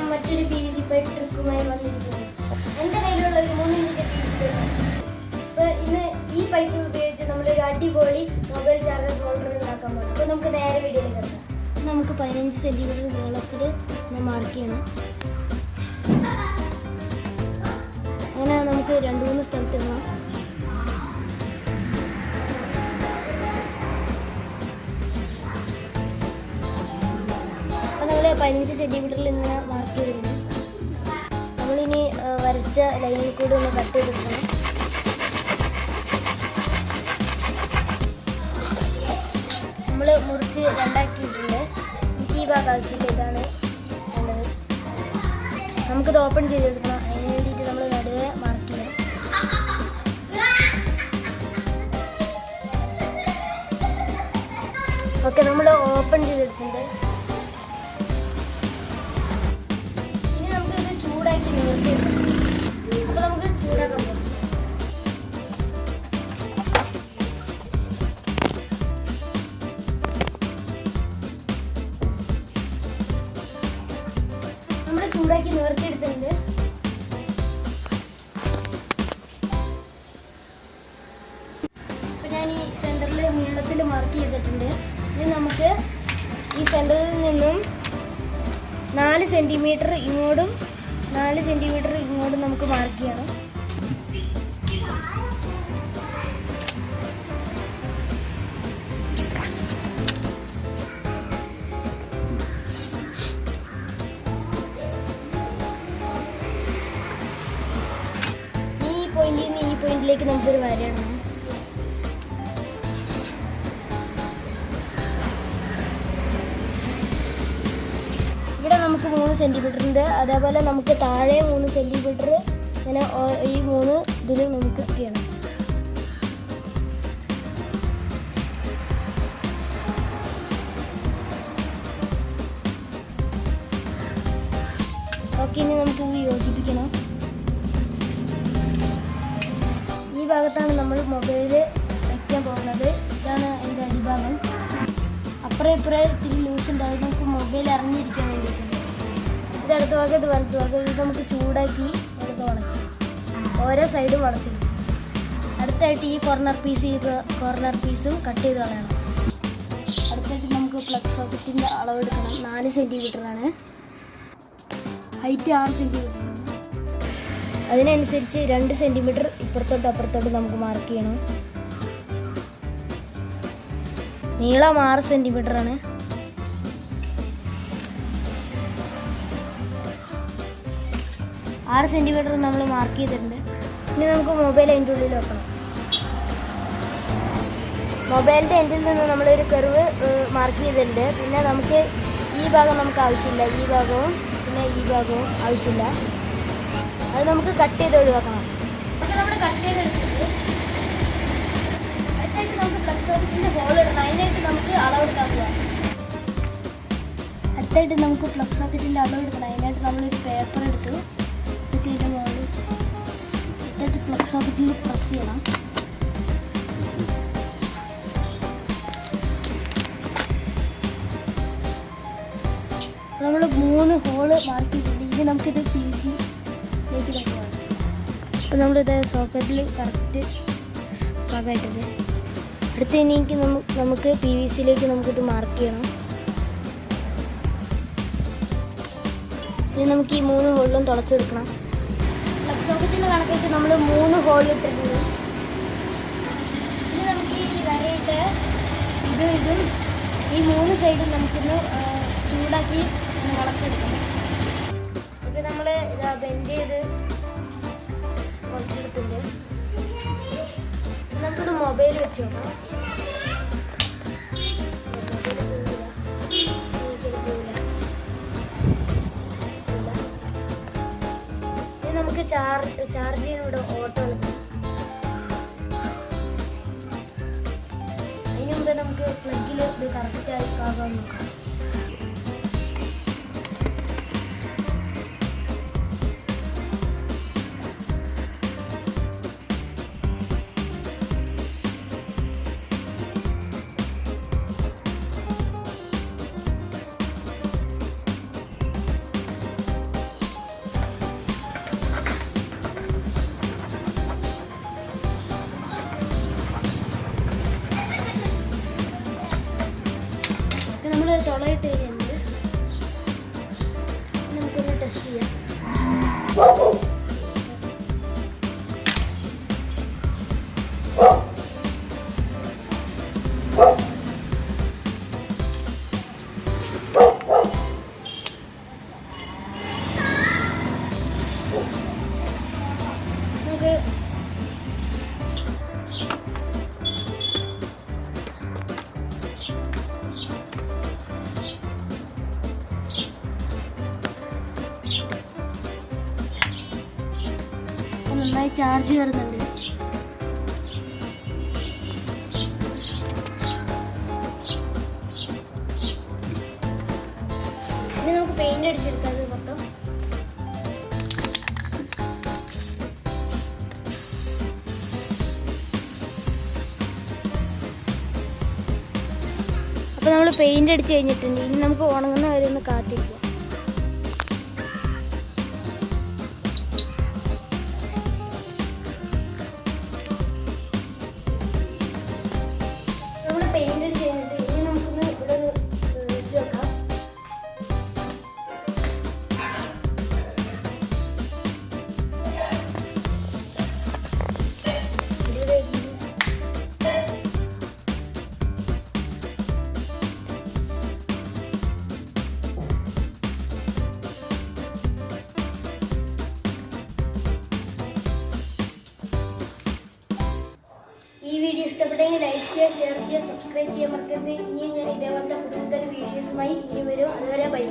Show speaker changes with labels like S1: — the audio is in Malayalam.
S1: ഞാൻ മറ്റൊരു പി ജി പൈപ്പ് ട്രിക്കുമായി വന്നിരിക്കുന്നു. എന്റെ കയ്യിലുള്ള ഒരു മൂന്നിഞ്ചിന്റെ പി ജി പൈപ്പ് അപ്പോൾ ഇന്ന് ഈ പൈപ്പ് ഉപയോഗിച്ച് നമ്മളൊരു അടിപൊളി മൊബൈൽ ചാർജർ ഹോൾഡർ ഉണ്ടാക്കാൻ പോകും അപ്പോൾ നമുക്ക് നേരെ വീഡിയോയിൽ കിടക്കാം നമുക്ക് പതിനഞ്ച് സെന്റിമീറ്റർ നീളത്തിൽ മാർക്ക് ചെയ്യണം. അങ്ങനെ നമുക്ക് രണ്ട് മൂന്ന് സ്ഥലത്ത് ഇടണം. പതിനഞ്ച് സെന്റിമീറ്ററിൽ നിന്ന് മാർക്ക് ചെയ്തിരുന്നു. നമ്മളിനി വരച്ച ലൈനിൽ കൂടി ഒന്ന് കട്ട് ചെയ്തിട്ടുണ്ട്. നമ്മൾ മുറിച്ച് രണ്ടാക്കിയിട്ടുണ്ട്. എനിക്ക് ഈ ഭാഗം ഇതാണ് വേണ്ടത് നമുക്കിത് ഓപ്പൺ ചെയ്തെടുക്കണം അതിന് വേണ്ടിയിട്ട് നമ്മൾ നടുവേ മാർക്ക് ചെയ്യണം. ഓക്കെ നമ്മൾ ഓപ്പൺ ചെയ്തെടുത്തിട്ടുണ്ട് അപ്പോൾ ഞാൻ ഈ സെന്ററിൽ നീളത്തിൽ മാർക്ക് ചെയ്തിട്ടുണ്ട്. ഇനി നമുക്ക് ഈ സെന്ററിൽ നിന്നും നാല് സെന്റിമീറ്റർ ഇങ്ങോട്ടും നാല് സെന്റിമീറ്റർ ഇങ്ങോട്ടും നമുക്ക് മാർക്ക് ചെയ്യണം. പോയിന്റിലേക്ക് നമുക്കൊരു വരണം ഇവിടെ നമുക്ക് മൂന്ന് സെന്റിമീറ്റർ ഉണ്ട്. അതേപോലെ നമുക്ക് താഴെ മൂന്ന് സെന്റിമീറ്റർ ഇങ്ങനെ ഈ മൂന്ന് ഇതിൽ നമുക്ക് ചെയ്യണം ഓക്കെ ഇനി നമുക്ക് യോജിപ്പിക്കണം. ഭാഗത്താണ് നമ്മൾ മൊബൈൽ വയ്ക്കാൻ പോകുന്നത്. ഇതാണ് അതിന്റെ അടിഭാഗം. അപ്പുറം ഇപ്പുറം ഇത്തിരി ലൂസ് ഉണ്ടാവും നമുക്ക് മൊബൈൽ അറിഞ്ഞിരിക്കാൻ വേണ്ടിയിട്ട്. ഇത് അടുത്ത ഭാഗം ഇത് വലത്ത് ഭാഗം. ഇത് നമുക്ക് ചൂടാക്കി എടുത്ത് ഉണക്കി. ഓരോ സൈഡും വളച്ചിടും അടുത്തായിട്ട് ഈ കോർണർ പീസ് ഈ കോർണർ പീസും കട്ട് ചെയ്ത് കളയണം. അടുത്തായിട്ട് നമുക്ക് പ്ലഗ് സോക്കറ്റിന്റെ അളവെടുക്കണം. നാല് സെന്റിമീറ്ററാണ് ഹൈറ്റ് ആറ് സെന്റിമീറ്റർ അതിനനുസരിച്ച് രണ്ട് സെന്റിമീറ്റർ ഇപ്പുറത്തോട്ട് അപ്പുറത്തോട്ട് നമുക്ക് മാർക്ക് ചെയ്യണം. നീളം ആറ് സെന്റിമീറ്റർ ആണ്. ആറ് സെന്റിമീറ്റർ നമ്മൾ മാർക്ക് ചെയ്തിട്ടുണ്ട്. ഇനി നമുക്ക് മൊബൈൽ അതിന്റെ ഉള്ളിൽ വെക്കണം. മൊബൈലിന്റെ എൻഡിൽ നിന്ന് നമ്മളൊരു കർവ് മാർക്ക് ചെയ്തിട്ടുണ്ട്. പിന്നെ നമുക്ക് ഈ ഭാഗം നമുക്ക് ആവശ്യമില്ല. ഈ ഭാഗവും പിന്നെ ഈ ഭാഗവും ആവശ്യമില്ല. അത് നമുക്ക് കട്ട് ചെയ്ത് ഒഴിവാക്കണം. അപ്പോൾ നമ്മൾ കട്ട് ചെയ്തെടുത്തിട്ട് അടുത്തായിട്ട് നമുക്ക് ഹോൾ ഇടണം. അതിനായിട്ട് നമുക്ക് അളവെടുക്കാൻ അടുത്തായിട്ട് നമുക്ക് പ്ലഗ് സോക്കറ്റിന്റെ അളവെടുക്കണം അതിനായിട്ട് നമ്മളൊരു പേപ്പർ എടുത്തു. എന്നിട്ട് മുകളിൽ അടുത്തായിട്ട് പ്ലഗ് സോക്കറ്റിൽ പ്രസ് ചെയ്യണം. നമ്മൾ മൂന്ന് ഹോൾ മാർക്ക് ചെയ്തിട്ടുണ്ട് ഇനി നമുക്കിത് പി സിയിലേക്ക് കൊണ്ടുപോകാം അപ്പോൾ നമ്മളിത് സോക്കറ്റിൽ കറക്റ്റ് പാകമായിട്ടത് അടുത്ത ഇനിക്ക് നമുക്ക് പി വി സിയിലേക്ക് നമുക്കിത് മാർക്ക് ചെയ്യണം. ഇനി നമുക്ക് ഈ മൂന്ന് ഹോളിലും തുളച്ചെടുക്കണം പ്ലഗ് സോക്കറ്റിന്റെ കണക്കൊക്കെ നമ്മൾ മൂന്ന് ഹോളിട്ടിരുന്നു ഇനി നമുക്ക് ഈ വരയിട്ട് ഇതും ഇതും ഈ മൂന്ന് സൈഡും നമുക്കിന്ന് ചൂടാക്കി വളച്ചെടുക്കണം. ഇത് നമ്മൾ ബെൻഡ് ചെയ്ത് വളച്ചെടുത്തിട്ടുണ്ട് ഇനി നമുക്കൊന്ന് മൊബൈൽ വെച്ച് നോക്കാം. നമുക്ക് ചാർജ് ചാർജ് ചെയ്യാൻ ഇവിടെ ഓട്ടോ അതിന് മുമ്പ് നമുക്ക് പ്ലഗിൽ ഇത് കറക്റ്റ് ആയി ആകാൻ നോക്കാം. തുളയിട്ട് കഴിഞ്ഞിട്ടുണ്ട് നമുക്കൊന്ന് ടെസ്റ്റ് ചെയ്യാം. നമുക്ക് നന്നായി ചാർജ് കയറുന്നുണ്ട്. ഇനി നമുക്ക് പെയിന്റ് അടിച്ചെടുക്കാം ഇത് മൊത്തം. അപ്പൊ നമ്മൾ പെയിന്റ് അടിച്ചു കഴിഞ്ഞിട്ടുണ്ട്. ഇനി നമുക്ക് ഉണങ്ങുന്ന വരെ ഒന്ന് കാത്തിരിക്കാം. സബ്സ്ക്രൈബ് ചെയ്യാൻ മറക്കരുത്. ഇനിയും ഞാൻ ഇതേപോലത്തെ പുതിയ പുതിയ വീഡിയോസുമായി ഇനി വരും. അതുവരെ ബൈ